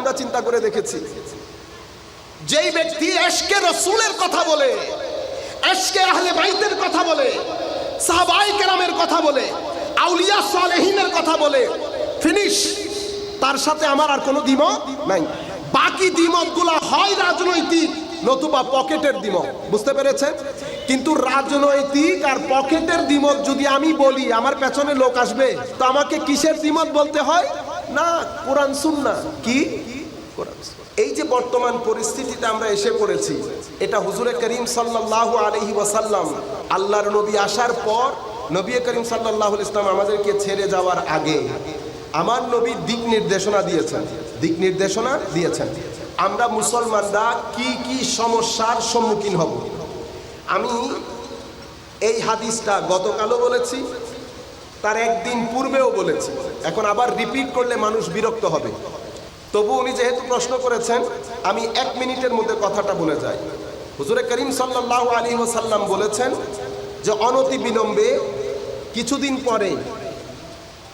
আমরা চিন্তা করে দেখেছি। যেই ব্যক্তি এশকে রসুলের কথা বলে, এশকে আহলে বাইতের কথা বলে, সাহাবাই কেরামের কথা বলে, আউলিয়া সালেহিনের কথা বলে, ফিনিশ, তার সাথে আমার আর কোনো দ্বিমত নাই। বাকি দ্বিমতগুলো হয় রাজনৈতিক, নতুবা পকেটের দ্বিমত, বুঝতে পেরেছেন? কিন্তু রাজনৈতিক আর পকেটের দ্বিমত যদি আমি বলি, আমার পেছনে লোক আসবে, তো আমাকে কিসের দ্বিমত বলতে হয়? না, কোরআন সুন্না। কি? কোরআন এই যে বর্তমান পরিস্থিতিতে আমরা এসে পড়েছি, এটা হুজুরে করিম সাল্লাহ আলহি ওয়াসাল্লাম, আল্লাহর নবী আসার পর নবী করিম সাল্লাহ ইসলাম আমাদেরকে ছেড়ে যাওয়ার আগে আমার নবী দিক নির্দেশনা দিয়েছেন। দিক নির্দেশনা দিয়েছেন। আমরা মুসলমানরা কি কি সমস্যার সম্মুখীন হব? আমি এই হাদিসটা গতকালও বলেছি তার একদিন পূর্বেও বলেছি। এখন আবার রিপিট করলে মানুষ বিরক্ত হবে। তবু উনি যেহেতু প্রশ্ন করেছেন, আমি এক মিনিটের মধ্যে কথাটা বলে যাই। হুজুরে করিম সাল্লাহ আলী ওসাল্লাম বলেছেন যে, অনতি বিলম্বে কিছুদিন পরে,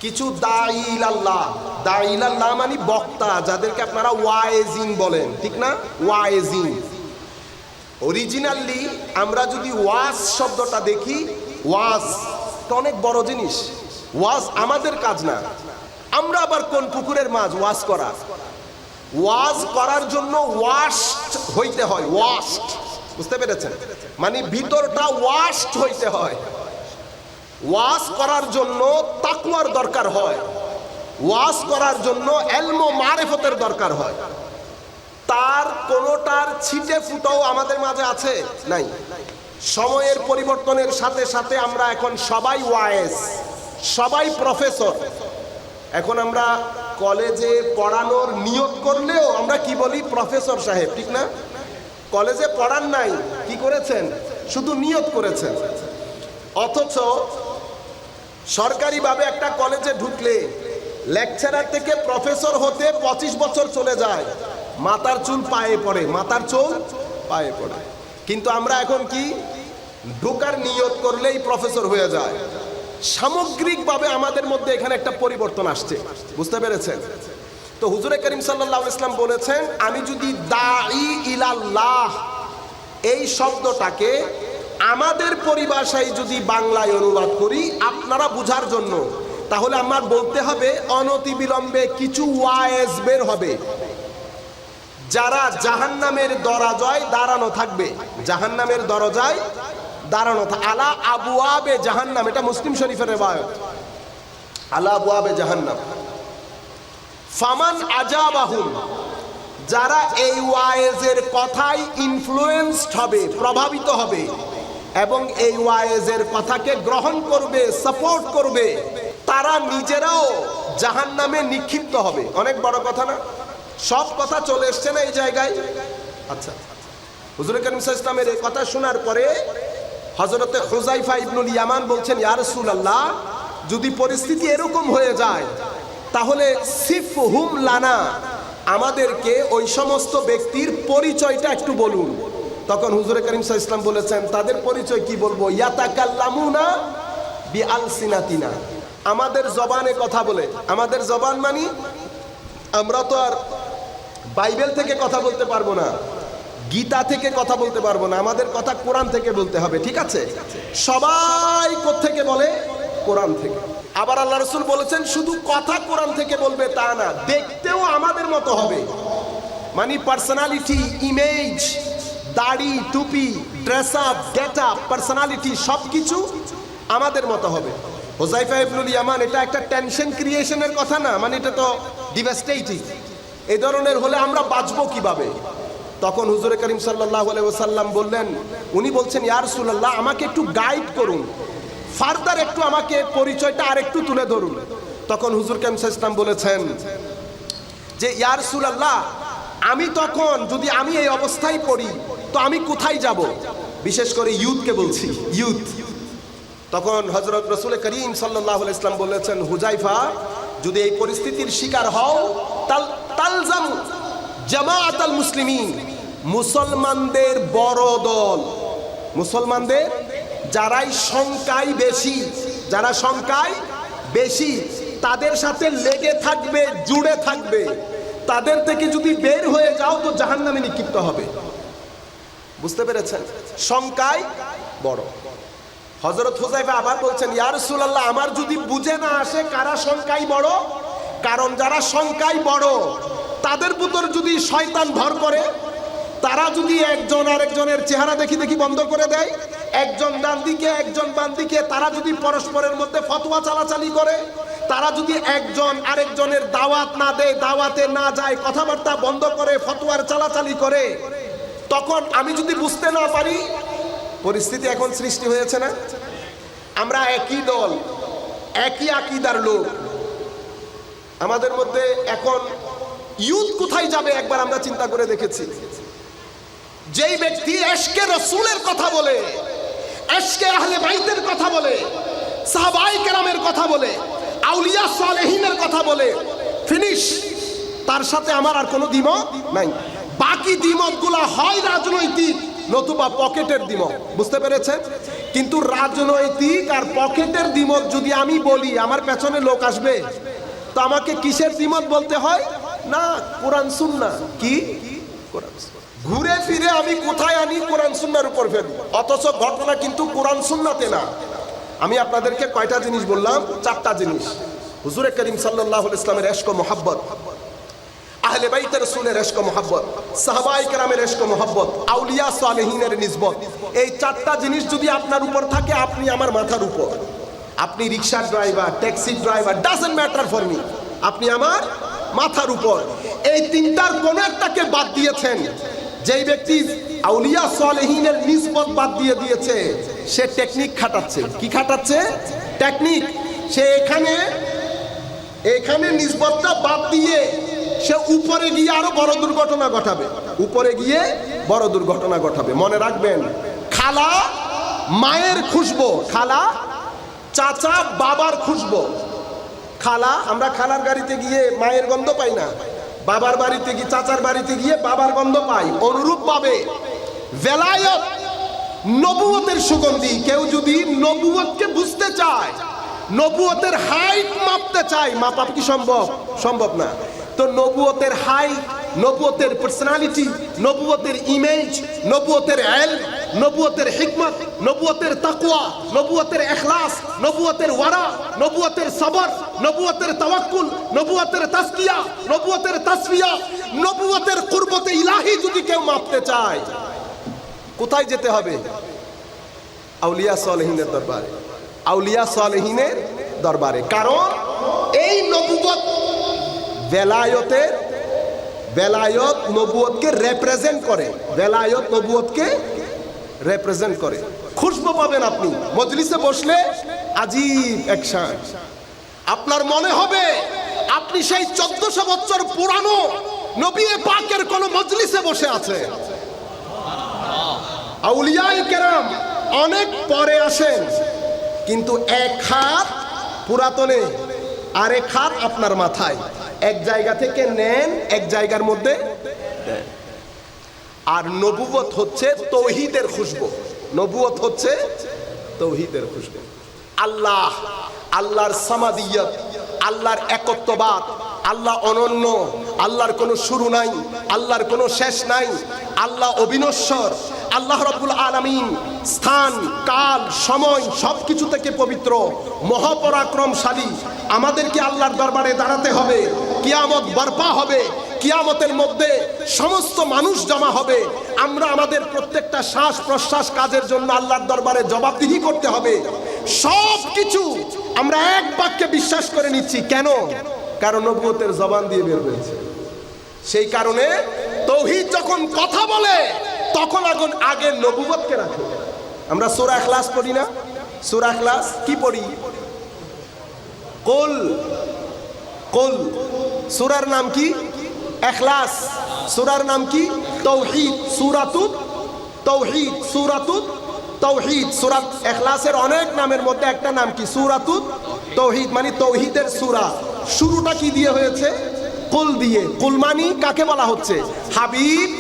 কিছু দাইল আল্লাহ দাইল আল্লাহ মানে বক্তা, যাদেরকে আপনারা ওয়াইজিন বলেন, ঠিক না? ওয়াইজিন অরিজিনালি আমরা যদি ওয়াজ শব্দটা দেখি, ওয়াজ অনেক বড় জিনিস। ওয়াজ আমাদের কাজ না। আমরা আবার কোন পুকুরের মাছ ওয়াজ করা? ওয়াজ করার জন্য ওয়াস্ট হইতে হয় ওয়াস্ট বুঝতে পেরেছেন? মানে ভিতরটা ওয়াস্ট হইতে হয়। ওয়াজ করার জন্য তাকুয়ার দরকার হয়। ওয়াজ করার জন্য এলমো মারেফতের দরকার হয়। তার কোনোটার ছিটে ফুটাও আমাদের মাঝে আছে? নাই। সময়ের পরিবর্তনের সাথে সাথে আমরা এখন সবাই ওয়াইস সবাই প্রফেসর। এখন আমরা কলেজে পড়ানোর নিয়োগ করলেও আমরা কি বলি প্রফেসর সাহেব, ঠিক না? কলেজে পড়ান নাই, কি করেছেন? শুধু নিয়োগ করেছেন। অথচ সরকারিভাবে একটা কলেজে ঢুকলে লেকচারার থেকে প্রফেসর হতে পঁচিশ বছর চলে যায়। মাতার চুল পায়ে পড়ে মাতার চুল পায়ে পড়ে। কিন্তু আমরা এখন কি? ঢোকার নিয়ত করলেই প্রফেসর হয়ে যায়। সামগ্রিকভাবে আমাদের মধ্যে এখানে একটা পরিবর্তন আসছে। বুঝতে পেরেছেন? তো হুজুরে করিম সাল্লাহ ইসলাম বলেছেন, আমি যদি দাই ইলাল্লাহ, এই শব্দটাকে আমাদের পরিভাষায় যদি বাংলায় অনুবাদ করি, আপনারা বুঝার জন্য, তাহলে আমার বলতে হবে অনতি বিলম্বে কিছু ওয়াইজ বের হবে। যারা জাহান্নামের দরজায় দাঁড়ানো থাকবে, জাহান্নামের দরজায় দাঁড়ানো আলা আবু আবে জাহান্নাম, এটা মুসলিম শরীফের রেবায়ত আলা আবু আবে জাহান্নাম। ফামান আজাবাহুম, যারা এই ওয়াইজের কথাই ইনফ্লুয়েন্সড হবে, প্রভাবিত হবে, এবং এই ওয়াইজের কথাকে গ্রহণ করবে সাপোর্ট করবে, তারা নিজেরাও জাহান নামে নিক্ষিপ্ত হবে। অনেক বড় কথা না? সব কথা চলে এসছে না এই জায়গায়? আচ্ছা হুজুর করিম ইসলামের এই কথা শোনার পরে হজরতে হুজাইফা ইবনুল ইয়ামান বলছেন ইয়ারসুল আল্লাহ যদি পরিস্থিতি এরকম হয়ে যায়, তাহলে সিফ হুম লানা, আমাদেরকে ওই সমস্ত ব্যক্তির পরিচয়টা একটু বলুন। তখন হুজুরে করিম সাহা ইসলাম বলেছেন, তাদের পরিচয় কি বলব? ইয়াতাকাল্লামুনা বি আলসিনাতিনা আমাদের জবানে কথা বলে। আমাদের জবান মানি? আমরা তো আর বাইবেল থেকে কথা বলতে পারব না। গীতা থেকে কথা বলতে পারব না, আমাদের কথা কোরআন থেকে বলতে হবে, ঠিক আছে? সবাই থেকে বলে? কোরআন থেকে। আবার আল্লাহ রসুল বলেছেন, শুধু কথা কোরআন থেকে বলবে তা না, দেখতেও আমাদের মতো হবে। মানে পার্সোনালিটি ইমেজ দাড়ি, টুপি dress up get up personality সব কিছু আমাদের মতো হবে। হোজাইফা ইবনুল ইয়ামান, এটা একটা টেনশন ক্রিয়েশনের কথা না মানে এটা তো ডিভাস্টেটিং এই ধরনের হলে আমরা বাঁচবো কীভাবে? তখন হুজুরে করিম সাল্লাহ সাল্লাম বললেন, উনি বলছেন ইয়ার সুল্লাহ আমাকে একটু গাইড করুন। ফার্দার একটু আমাকে পরিচয়টা আর একটু তুলে ধরুন। তখন হুজুর কেম ইসলাম বলেছেন যে ইয়ার সুলাল্লাহ আমি তখন, যদি আমি এই অবস্থায় পড়ি, তো আমি কোথায় যাব? বিশেষ করে ইউথকে বলছি, ইউথ। তখন হজরত রসুল করিম সাল্লাহ ইসলাম বলেছেন, হুজাইফা, যদি এই পরিস্থিতির শিকার হও, তাল, তালজাম জামাত আল মুসলিমিন মুসলমানদের বড় দল। মুসলমানদের? যারাই সংখ্যায় বেশি, যারা সংখ্যায় বেশি, তাদের সাথে লেগে থাকবে, জুড়ে থাকবে। তাদের থেকে যদি বের হয়ে যাও, তো জাহান নামে নিক্ষিপ্ত হবে। বুঝতে পেরেছেন? সংখ্যায় বড়। হজরত হুজাইফা আবার বলছেন, ইয়া রাসূলুল্লাহ, আমার যদি বুঝে না আসে, কারা সংখ্যায় বড়? কারণ যারা সংখ্যায় বড়, তাদের ভিতর যদি শয়তান ভর করে তারা যদি একজন আরেকজনের চেহারা দেখি দেখি বন্ধ করে দেয়, একজন ডান দিকে, একজন বাম দিকে, তারা যদি পরস্পরের মধ্যে ফতোয়া চালাচালি করে, তারা যদি একজন আরেকজনের দাওয়াত না দেয়, দাওয়াতে না যায়, কথাবার্তা বন্ধ করে, ফতোয়ার চালাচালি করে, তখন আমি যদি বুঝতে না পারি, পরিস্থিতি এখন সৃষ্টি হয়েছে না? আমরা একই দল, একই আকিদার লোক। আমাদের মধ্যে এখন ইউথ কোথায় যাবে একবার আমরা চিন্তা করে দেখেছি। যেই ব্যক্তি এশকে রসুলের কথা বলে, এশকে আহলে বাইতের কথা বলে, সাহাবাই কেরামের কথা বলে, আউলিয়া সালেহিনের কথা বলে, ফিনিশ, তার সাথে আমার আর কোনো দ্বিমত নাই। বাকি দ্বিমতগুলো হয় রাজনৈতিক, নতুবা পকেটের দ্বিমত, বুঝতে পেরেছেন? কিন্তু রাজনৈতিক আর পকেটের দ্বিমত যদি আমি বলি, আমার পেছনে লোক আসবে, তো আমাকে কিসের দ্বিমত বলতে হয়? না, কোরআন সুন্না কি? কোরআন। ঘুরে ফিরে আমি কোথায় আনি? কোরআন সুন্নার উপর ফেলি অথচ ঘটনা কিন্তু কোরআন সুন্নাতে না। আমি আপনাদেরকে কয়টা জিনিস বললাম? চারটা জিনিস। হুজুরে করিম সাল্লাহ ইসলামের এশক মোহাব্বত। আহলে বাইতের রসুলের এশক মোহাব্বত। সাহাবাই কেরামের এশক মোহাব্বত। আউলিয়া সালেহিনের নিসবত। এই চারটা জিনিস যদি আপনার উপর থাকে, আপনি আমার মাথার উপর। আপনি rickshaw driver, taxi driver doesn't matter for me আপনি আমার মাথার উপর। এই তিনটার কোন একটাকে বাদ দিয়েছেন। যেই ব্যক্তি আউলিয়া সালেহিনের নিসবত বাদ দিয়ে দিয়েছে, সে টেকনিক খাটাচ্ছে। কি খাটাচ্ছে? টেকনিক সে এখানে এখানে নিসবতটা বাদ দিয়ে সে উপরে গিয়ে আরও বড় দুর্ঘটনা ঘটাবে। উপরে গিয়ে বড় দুর্ঘটনা ঘটাবে। মনে রাখবেন, খালা মায়ের খুশবো, খালা চাচা বাবার খুশবো। খালা, আমরা খালার গাড়িতে গিয়ে মায়ের গন্ধ পাই না। বাবার বাড়িতে গিয়ে, চাচার বাড়িতে গিয়ে বাবার গন্ধ পাই। অনুরূপ পাবে বেলায়ত নবুয়তের সুগন্ধি। কেউ যদি নবুয়তকে বুঝতে চায়, নবুয়তের হাইট মাপতে চায়, মাপা কি সম্ভব? সম্ভব না। তো নবুয়তের হাইট নবুয়তের পার্সোনালিটি নবুয়তের ইমেজ নবুয়তের এল নবুয়তের হিকমত নবুয়তের তাকওয়া নবুয়তের এখলাস নবুয়তের ওয়ারা নবুয়তের সবর নবুয়তের তাওয়াক্কুল, নবুয়তের তাসকিয়া নবুয়তের তাসফিয়া, নবুয়তের কুরবতে ইলাহি যদি কেউ মাপতে চায়, কোথায় যেতে হবে? আউলিয়া সালেহিনের দরবারে। আউলিয়া সালেহিনের দরবারে। কারণ এই নবুবত বেলায়তের, বেলায়ত নবুয়তকে রেপ্রেজেন্ট করে। বেলায়ত নবুয়তকে রেপ্রেজেন্ট করে। খুশবু পাবেন আপনি। মজলিসে বসলে আজীব একশন আপনার মনে হবে, আপনি সেই চোদ্দশো বছর পুরানো নবী পাকের কোন মজলিসে বসে আছে। কেরাম অনেক পরে আসেন, কিন্তু এক হাত পুরাতনে, আর এক হাত আপনার মাথায়। এক জায়গা থেকে নেন, এক জায়গার মধ্যে। আর নবুবত হচ্ছে তৌহিদের খুশবু। নবুয়ত হচ্ছে তৌহিদের খুশবু। আল্লাহ আল্লাহর সামাদিয়ত, আল্লাহর একত্ববাদ, আল্লাহ অনন্য, আল্লাহর কোনো শুরু নাই, আল্লাহর কোনো শেষ নাই, আল্লাহ অবিনশ্বর, আল্লাহ রব্বুল আলামিন স্থান, কাল, সময় সব কিছু থেকে পবিত্র, মহাপরাক্রমশালী। আমাদেরকে আল্লাহর দরবারে দাঁড়াতে হবে, কিয়ামত বরপা হবে, কিয়ামতের মধ্যে সমস্ত মানুষ জমা হবে। আমরা আমাদের প্রত্যেকটা শ্বাস প্রশ্বাস কাজের জন্য আল্লাহর দরবারে জবাবদিহি করতে হবে। সব কিছু আমরা এক বাক্যে বিশ্বাস করে নিচ্ছি। কেন? কারণ নবুয়তের জবান দিয়ে বের হয়েছে। সেই কারণে তৌহিদ যখন কথা বলে, তখন এখন আগে নবুবতকে রাখে। আমরা সুরা ক্লাস পড়ি না? সুরা ক্লাস কি পড়ি? কুল কুল। সুরার নাম কি? এখলাস সুরার নাম কি? তৌহিদ। সুরাতুত তৌহিদ। সুরাতুত তৌহিদ সুরাত এখলাসের অনেক নামের মধ্যে একটা নাম কি? সুরাতুত তৌহিদ মানে তৌহিদের সুরা। শুরুটা কি দিয়ে হয়েছে? কুল দিয়ে। কুল মানি কাকে বলা হচ্ছে? হাবিব,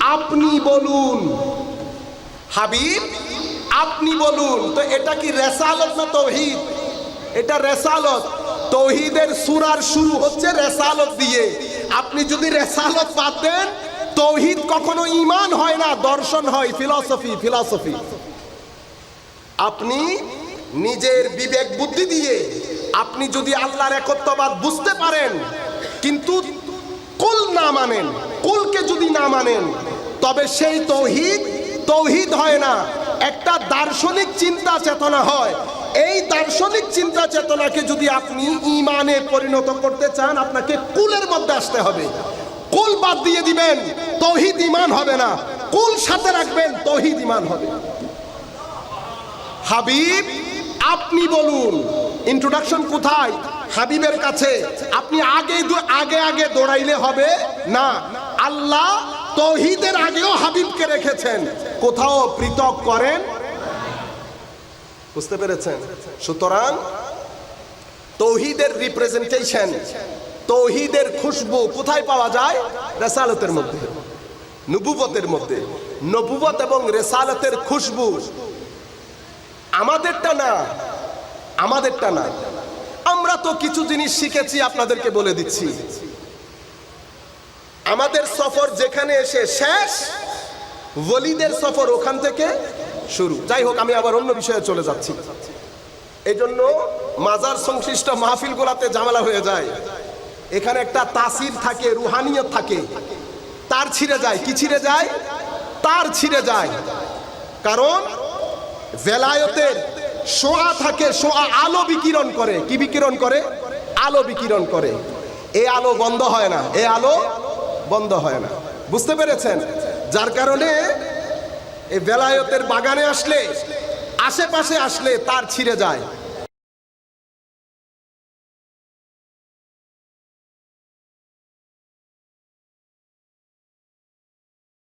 আপনি বলুন। হাবিব, আপনি বলুন। তো এটা কি রেসালত না তৌহিদ? এটা রেসালত। তৌহিদের সুরার শুরু হচ্ছে রেসালত দিয়ে। আপনি যদি রেসালত দেন, তৌহিদ কখনো ইমান হয় না, দর্শন হয়, ফিলসফি ফিলসফি। আপনি নিজের বিবেক বুদ্ধি দিয়ে আপনি যদি আল্লাহর একত্ববাদ বুঝতে পারেন, কিন্তু কুল না মানেন, কুলকে যদি না মানেন, তবে সেই তৌহিদ তৌহিদ হয় না। একটা দার্শনিক চিন্তা চেতনা হয়। এই দার্শনিক চিন্তা চেতনাকে যদি আপনি ইমানে পরিণত করতে চান, আপনাকে কুলের মধ্যে আসতে হবে। কুল বাদ দিয়ে দিবেন, তৌহিদ ইমান হবে না। কুল সাথে রাখবেন, তৌহিদ ইমান হবে। হাবিব, আপনি বলুন ইন্ট্রোডাকশন কোথায়? হাবিবের কাছে, আপনি আগে আগে আগে দৌড়াইলে হবে? না। আল্লাহ তৌহিদের আগেও হাবিবকে রেখেছেন। কোথাও পৃথক করেন? বুঝতে পেরেছেন? সুতরাং তৌহিদের রিপ্রেজেন্টেশন তৌহিদের খুশবু কোথায় পাওয়া যায়? রেসালতের মধ্যে, নবুবতের মধ্যে। নবুবত এবং রেসালতের খুশবু আমাদেরটা না আমাদেরটা না। আমরা তো কিছু জিনিস শিখেছি আপনাদেরকে বলে দিচ্ছি। আমাদের সফর যেখানে এসে শেষ, ওলিদের সফর ওখান থেকে শুরু। যাই হোক, আমি আবার অন্য বিষয়ে চলে যাচ্ছি। এই জন্য মাজার সংশ্লিষ্ট মাহফিলগুলাতে ঝামেলা হয়ে যায়। এখানে একটা তাসির থাকে, রুহানিয়ত থাকে। তার ছিঁড়ে যায়। কি ছিঁড়ে যায়? তার ছিঁড়ে যায়। কারণ ভেলায়তের শোয়া থাকে শোয়া আলো বিকিরণ করে। কি বিকিরণ করে? আলো বিকিরণ করে। এ আলো বন্ধ হয় না, এ আলো বন্ধ হয় না। বুঝতে পেরেছেন? যার কারণে এই বেলায়তের বাগানে আসলে, আশেপাশে আসলে তার ছিঁড়ে যায়।